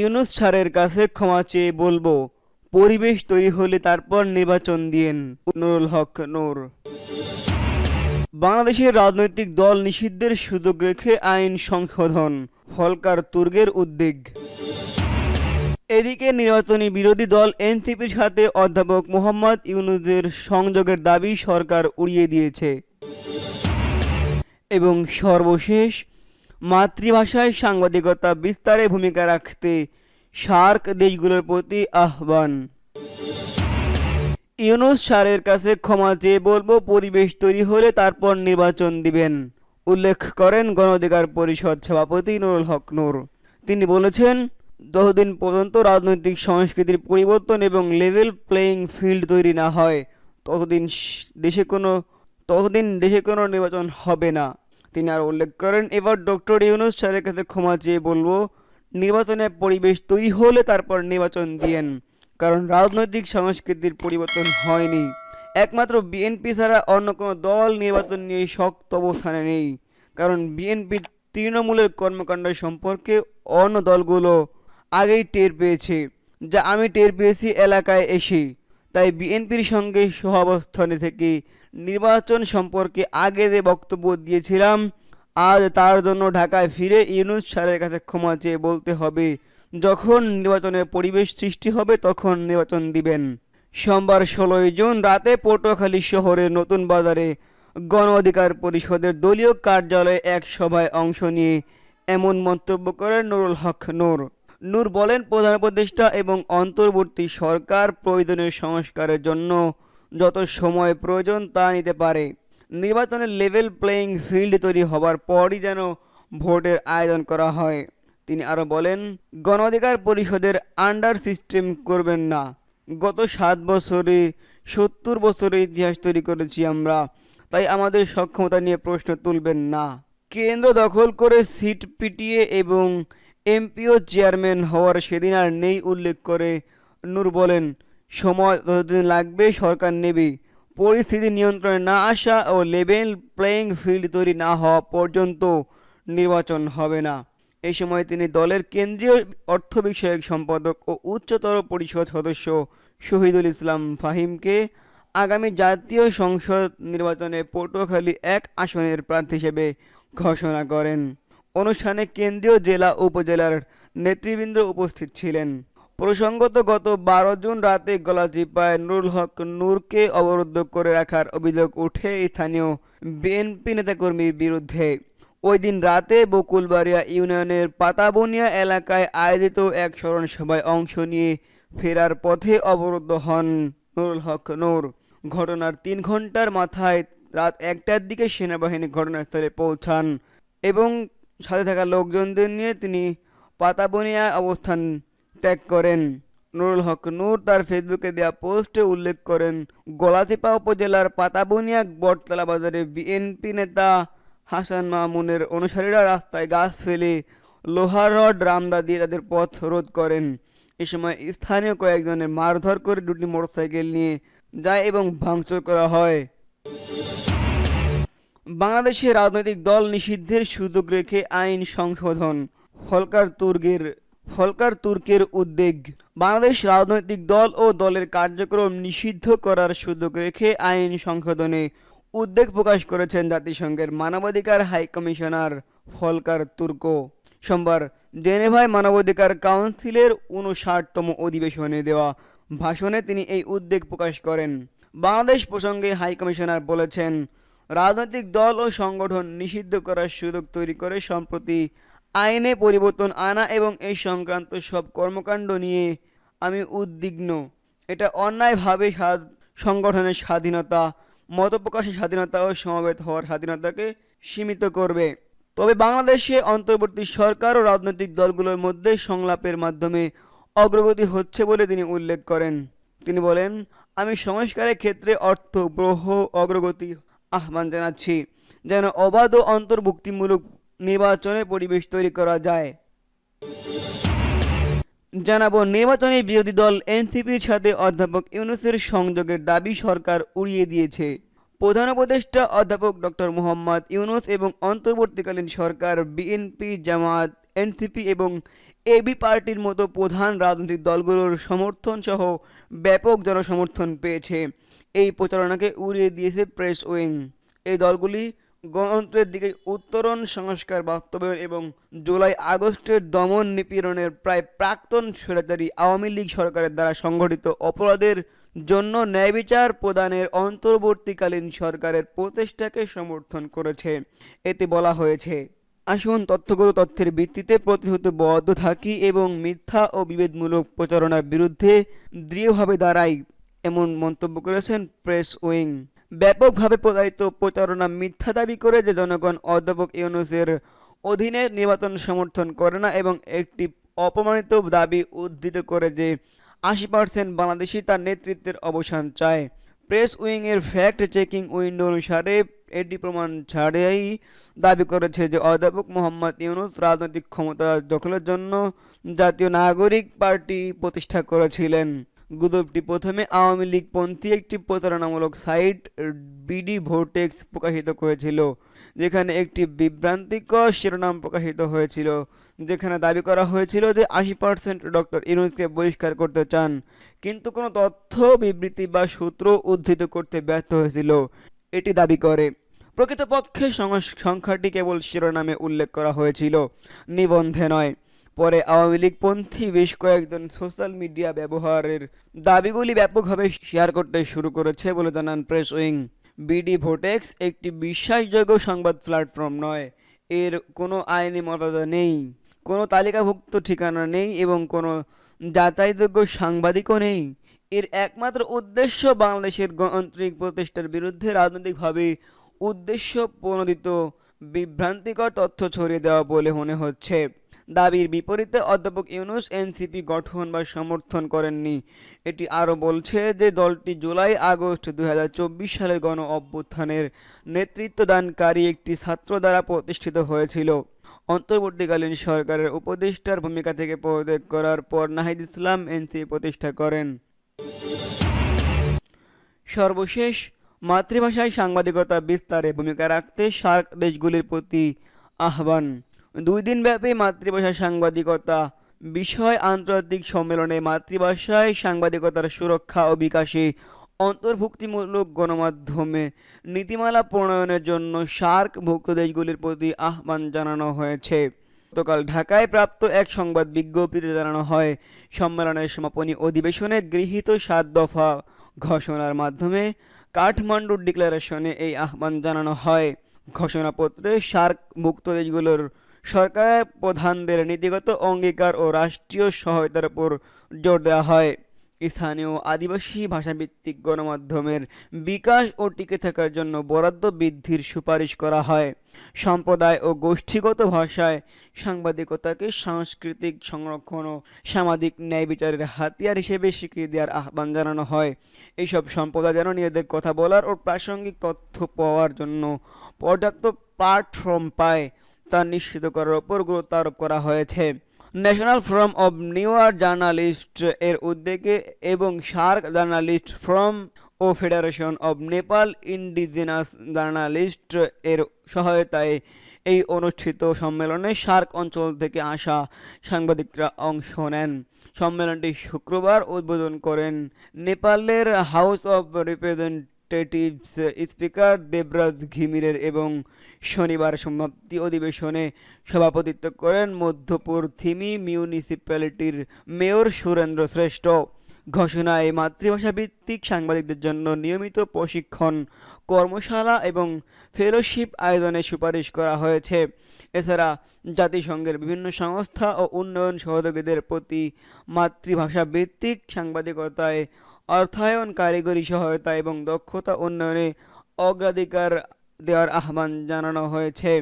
ইউনুস ছাড়ের কাছে ক্ষমা চেয়ে বলব, পরিবেশ তৈরি হলে তারপর নির্বাচন দিয়েন নুরুল হক নূর। বাংলাদেশের রাজনৈতিক দল নিষিদ্ধের সুযোগ রেখে আইন সংশোধন ফলকার তুর্গের উদ্বেগ। এদিকে নির্বাচনী বিরোধী দল এনসিপির সাথে অধ্যাপক মোহাম্মদ ইউনুসের সংযোগের দাবি সরকার উড়িয়ে দিয়েছে। এবং সর্বশেষ মাতৃভাষায় সাংবাদিকতা বিস্তারে ভূমিকা রাখতে সার্ক দেশগুলোর প্রতি আহ্বান। ইউনুস সারের কাছে ক্ষমা চেয়ে বলব, পরিবেশ তৈরি হলে তারপর নির্বাচন দিবেন। উল্লেখ করেন গণ অধিকার পরিষদ সভাপতি নুরুল হক নূর। তিনি বলেছেন, যতদিন পর্যন্ত রাজনৈতিক সংস্কৃতির পরিবর্তন এবং লেভেল প্লেয়িং ফিল্ড তৈরি না হয়, ততদিন দেশে কোনো, ততদিন দেশে কোনো নির্বাচন হবে না। তিনি আর উল্লেখ করেন, এবার ডক্টর ইউনুস স্যারের কাছে ক্ষমা চেয়ে বলব, নির্বাচনের পরিবেশ তৈরি হলে তারপর নির্বাচন দিয়েন, কারণ রাজনৈতিক সংস্কৃতির পরিবর্তন হয়নি। একমাত্র বিএনপি ছাড়া অন্য কোনো দল নির্বাচন নিয়ে শক্ত অবস্থানে নেই, কারণ বিএনপি তৃণমূলের কর্মকাণ্ড সম্পর্কে অন্য দলগুলো আগেই টের পেয়েছে, যা আমি টের পেয়েছি এলাকায় এসে। তাই বিএনপির সঙ্গে সহাবস্থানে থেকে নির্বাচন সম্পর্কে আগে যে বক্তব্য দিয়েছিলাম, আজ তার জন্য ঢাকায় ফিরে ইউনুস স্যারের কাছে ক্ষমা চেয়ে বলতে হবে, যখন নির্বাচনের পরিবেশ সৃষ্টি হবে তখন নির্বাচন দিবেন। সোমবার ষোলোই জুন রাতে পটুয়াখালী শহরের নতুন বাজারে গণ অধিকার পরিষদের দলীয় কার্যালয়ে এক সভায় অংশ নিয়ে এমন মন্তব্য করেন নুরুল হক নূর। নূর বলেন, প্রধান উপদেষ্টা এবং অন্তর্বর্তী সরকার প্রয়োজনীয় সংস্কারের জন্য যত সময় প্রয়োজন তা নিতে পারে। নির্বাচনের লেভেল প্লেয়িং ফিল্ড তৈরি হবার পরই যেন ভোটের আয়োজন করা হয়। তিনি আরও বলেন গণ অধিকার পরিষদের আন্ডার সিস্টেম করবেন না। গত সাত বছরে, সত্তর বছরের ইতিহাস তৈরি করেছি আমরা। তাই আমাদের সক্ষমতা নিয়ে প্রশ্ন তুলবেন না। কেন্দ্র দখল করে সিট পিটিয়ে এবং এমপিও চেয়ারম্যান হওয়ার সেদিন আর নেই উল্লেখ করে নূর বলেন, সময় যতদিন লাগবে সরকার নেবে। পরিস্থিতি নিয়ন্ত্রণে না আসা ও লেভেল প্লেয়িং ফিল্ড তৈরি না হওয়া পর্যন্ত নির্বাচন হবে না। এই সময় তিনি দলের কেন্দ্রীয় অর্থ বিষয়ক সম্পাদক ও উচ্চতর পরিষদ সদস্য শহীদুল ইসলাম ফাহিমকে আগামী জাতীয় সংসদ নির্বাচনে পটুয়াখালী এক আসনের প্রার্থী হিসেবে ঘোষণা করেন। অনুষ্ঠানে কেন্দ্রীয় জেলা উপজেলার নেতৃবৃন্দ উপস্থিত ছিলেন। প্রসঙ্গত, গত বারো জুন রাতে গলাচিপায় নুরুল হক নূরকে অবরুদ্ধ করে রাখার অভিযোগ উঠে স্থানীয় বিএনপি নেতাকর্মীর বিরুদ্ধে। ওই দিন রাতে বকুলবাড়িয়া ইউনিয়নের পাতাবনিয়া এলাকায় আয়োজিত এক স্মরণ সভায় অংশ নিয়ে ফেরার পথে অবরুদ্ধ হন নুরুল হক নূর। ঘটনার তিন ঘণ্টার মাথায় রাত একটার দিকে সেনাবাহিনী ঘটনাস্থলে পৌঁছান এবং সাথে থাকা লোকজনদের নিয়ে তিনি পাতাবনিয়া অবস্থান ত্যাগ করেন। নুরুল হক নূর তার ফেসবুকে দেওয়া পোস্টে উল্লেখ করেন, গলাচিপা উপজেলার পাতাবনিয়া বটতলা বাজারে বিএনপি নেতা হাসান মামুনের অনুসারীরা রাস্তায় গাছ ফেলে লোহার রড, রামদা দিয়ে তাদের পথ রোধ করেন। এ সময় স্থানীয় কয়েকজনের মারধর করে দুটি মোটরসাইকেল নিয়ে যায় এবং ভাঙচুর করা হয়। বাংলাদেশে রাজনৈতিক দল নিষিদ্ধের সুযোগ রেখে আইন সংশোধন ফলকার তুর্গের ফলকার তুর্কের উদ্বেগ। বাংলাদেশ রাজনৈতিক দল ও দলের কার্যক্রম নিষিদ্ধ করার সুযোগ রেখে আইন সংশোধনে উদ্বেগ প্রকাশ করেছেন জাতিসংঘের মানবাধিকার হাই কমিশনার ফলকার তুর্ক। সোমবার জেনেভায় মানবাধিকার কাউন্সিলের উনষাটতম অধিবেশনে দেওয়া ভাষণে তিনি এই উদ্বেগ প্রকাশ করেন। বাংলাদেশ প্রসঙ্গে হাইকমিশনার বলেছেন রাজনৈতিক দল ও সংগঠন নিষিদ্ধ করার সুযোগ তৈরি করে সম্প্রতি আইনে পরিবর্তন আনা এবং এই সংক্রান্ত সব কর্মকাণ্ড নিয়ে আমি উদ্বিগ্ন। এটা অন্যায়ভাবে সংগঠনের স্বাধীনতা মত প্রকাশের স্বাধীনতা ও সমাবেত হওয়ার স্বাধীনতাকে সীমিত করবে। তবে বাংলাদেশে অন্তর্বর্তী সরকার ও রাজনৈতিক দলগুলোর মধ্যে সংলাপের মাধ্যমে অগ্রগতি হচ্ছে বলে তিনি উল্লেখ করেন। তিনি বলেন, আমি সংস্কারের ক্ষেত্রে অর্থ ব্রহ অগ্রগতি আহ্বান জানাচ্ছি, যেন অবাধ ও অন্তর্ভুক্তিমূলক নির্বাচনের পরিবেশ তৈরি করা যায়। জানাব, নির্বাচনী বিরোধী দল এনসিপির সাথে অধ্যাপক ইউনুসের সংযোগের দাবি সরকার উড়িয়ে দিয়েছে। প্রধান উপদেষ্টা অধ্যাপক ডক্টর মোহাম্মদ ইউনুস এবং অন্তর্বর্তীকালীন সরকার বিএনপি জামাত এনসিপি এবং এবি পার্টির মতো প্রধান রাজনৈতিক দলগুলোর সমর্থন সহ ব্যাপক জনসমর্থন পেয়েছে। এই প্রচারণাকে উড়িয়ে দিয়েছে প্রেস উইং এই দলগুলি গণতন্ত্রের দিকে উত্তরণ, সংস্কার, বাস্তবায়ন এবং জুলাই আগস্টের দমন নিপীড়নের প্রায় প্রাক্তন স্বৈরাচারী আওয়ামী লীগ সরকারের দ্বারা সংঘটিত অপরাধের জন্য ন্যায় বিচার প্রদানের অন্তর্বর্তীকালীন সরকারের প্রচেষ্টাকে সমর্থন করেছে। এতে বলা হয়েছে আসুন তথ্যগত তথ্যের ভিত্তিতে প্রতিশ্রুতিবদ্ধ থাকি এবং মিথ্যা ও বিভেদমূলক প্রচারণার বিরুদ্ধে দৃঢ়ভাবে দাঁড়াই, এমন মন্তব্য করেছেন প্রেস উইং। ব্যাপকভাবে প্রচারিত প্রচারণা মিথ্যা দাবি করে যে জনগণ অধ্যাপক ইউনুসের অধীনে নির্বাচন সমর্থন করে না এবং একটি অপমানিত দাবি উদ্ধৃত করে যে আশি পার্সেন্ট বাংলাদেশি তার নেতৃত্বের অবসান চায়। প্রেস উইংয়ের ফ্যাক্ট চেকিং উইন্ডো অনুসারে এটি প্রমাণ ছাড়াই দাবি করেছে যে অধ্যাপক মোহাম্মদ ইউনুস রাজনৈতিক ক্ষমতা দখলের জন্য জাতীয় নাগরিক পার্টি প্রতিষ্ঠা করেছিলেন। গুজবটি প্রথমে আওয়ামী লীগপন্থী একটি প্রচারণামূলক সাইট বিডি ভোটেক্স প্রকাশিত করেছিল, যেখানে একটি বিভ্রান্তিকর শিরোনাম প্রকাশিত হয়েছিল, যেখানে দাবি করা হয়েছিল যে আশি পার্সেন্ট ডক্টর ইউনুসকে বহিষ্কার করতে চান, কিন্তু কোনো তথ্য, বিবৃতি বা সূত্র উদ্ধৃত করতে ব্যর্থ হয়েছিল। এটি দাবি করে প্রকৃতপক্ষে সংখ্যাটি কেবল শিরোনামে উল্লেখ করা হয়েছিল, নিবন্ধে নয়। পরে আওয়ামী লীগপন্থী বেশ কয়েকজন সোশ্যাল মিডিয়া ব্যবহারের দাবিগুলি ব্যাপকভাবে শেয়ার করতে শুরু করেছে বলে জানান প্রেস উইং। বিডি ভোটেক্স একটি বিশ্বাসযোগ্য সংবাদ প্ল্যাটফর্ম নয়। এর কোনো আইনি মর্যাদা নেই, কোনো তালিকাভুক্ত ঠিকানা নেই এবং কোনো যাতায়াতযোগ্য সাংবাদিকও নেই। এর একমাত্র উদ্দেশ্য বাংলাদেশের গণতান্ত্রিক প্রতিষ্ঠার বিরুদ্ধে রাজনৈতিকভাবে উদ্দেশ্য প্রণোদিত। বিভ্রান্তিকর তথ্য ছড়িয়ে দেওয়া বলে মনে হচ্ছে। দাবির বিপরীতে অধ্যাপক ইউনুস এনসিপি গঠন বা সমর্থন করেননি। এটি আরও বলছে যে, দলটি জুলাই আগস্ট দুই হাজার চব্বিশ সালের গণ অভ্যুত্থানের নেতৃত্বদানকারী একটি ছাত্র দ্বারা প্রতিষ্ঠিত হয়েছিল। অন্তর্বর্তীকালীন সরকারের উপদেষ্টার ভূমিকা থেকে পদত্যাগ করার পর নাহিদ ইসলাম এনসিপি প্রতিষ্ঠা করেন। সর্বশেষ মাতৃভাষায় সাংবাদিকতা বিস্তারে ভূমিকা রাখতে সার্ক দেশগুলির প্রতি আহ্বান। দুই দিনব্যাপী মাতৃভাষা সাংবাদিকতা বিষয় আন্তর্জাতিক সম্মেলনে মাতৃভাষায় সাংবাদিকতার সুরক্ষা ও বিকাশে অন্তর্ভুক্তিমূলক গণমাধ্যমে নীতিমালা প্রণয়নের জন্য সার্ক ভুক্ত দেশগুলির প্রতি আহ্বান জানানো হয়েছে। গতকাল ঢাকায় প্রাপ্ত এক সংবাদ বিজ্ঞপ্তিতে জানানো হয়, সম্মেলনের সমাপনী অধিবেশনে গৃহীত সাত দফা ঘোষণার মাধ্যমে কাঠমান্ডুর ডিক্লারেশনে এই আহ্বান জানানো হয়। ঘোষণাপত্রে সার্ক মুক্ত দেশগুলোর সরকারের প্রধানদের নীতিগত অঙ্গীকার ও রাষ্ট্রীয় সহায়তার উপর জোর দেওয়া হয়। স্থানীয় আদিবাসী ভাষাভিত্তিক গণমাধ্যমের বিকাশ ও টিকে থাকার জন্য বরাদ্দ বৃদ্ধির সুপারিশ করা হয়। সম্প্রদায় ও গোষ্ঠীগত ভাষায় সাংবাদিকতাকে সাংস্কৃতিক সংরক্ষণ ও সামাজিক ন্যায় বিচারের হাতিয়ার হিসেবে স্বীকৃতি দেওয়ার আহ্বান জানানো হয়। এইসব সম্প্রদায় যেন নিজেদের কথা বলার ও প্রাসঙ্গিক তথ্য পাওয়ার জন্য পর্যাপ্ত প্ল্যাটফর্ম পায়, তা নিশ্চিত করার উপর গুরুত্ব আরোপ করা হয়েছে। National forum of Newar journalist এর উদ্যোগে এবং SAARC journalist forum O federation of Nepal indigenous journalist এর সহায়তায় এই অনুষ্ঠিত সম্মেলনে সার্ক অঞ্চল থেকে আসা সাংবাদিকরা অংশ নেন। সম্মেলনটি শুক্রবার উদ্বোধন করেন নেপালের house of representatives speaker Devraj ঘিমিরের এবং শনিবার সমাপ্তি অধিবেশনে সভাপতিত্ব করেন মধ্যপুর থিমি মিউনিসিপ্যালিটির মেয়র সুরেন্দ্র শ্রেষ্ঠ। ঘোষণায় মাতৃভাষা ভিত্তিক সাংবাদিকদের জন্য নিয়মিত প্রশিক্ষণ, কর্মশালা এবং ফেলোশিপ আয়োজনের সুপারিশ করা হয়েছে। এছাড়া জাতিসংঘের বিভিন্ন সংস্থা ও উন্নয়ন সহযোগীদের প্রতি মাতৃভাষা ভিত্তিক সাংবাদিকতায় অর্থায়ন কারিগরি সহায়তা এবং দক্ষতা উন্নয়নে অগ্রাধিকার দেওয়ার আহ্বান জানানো হয়েছে।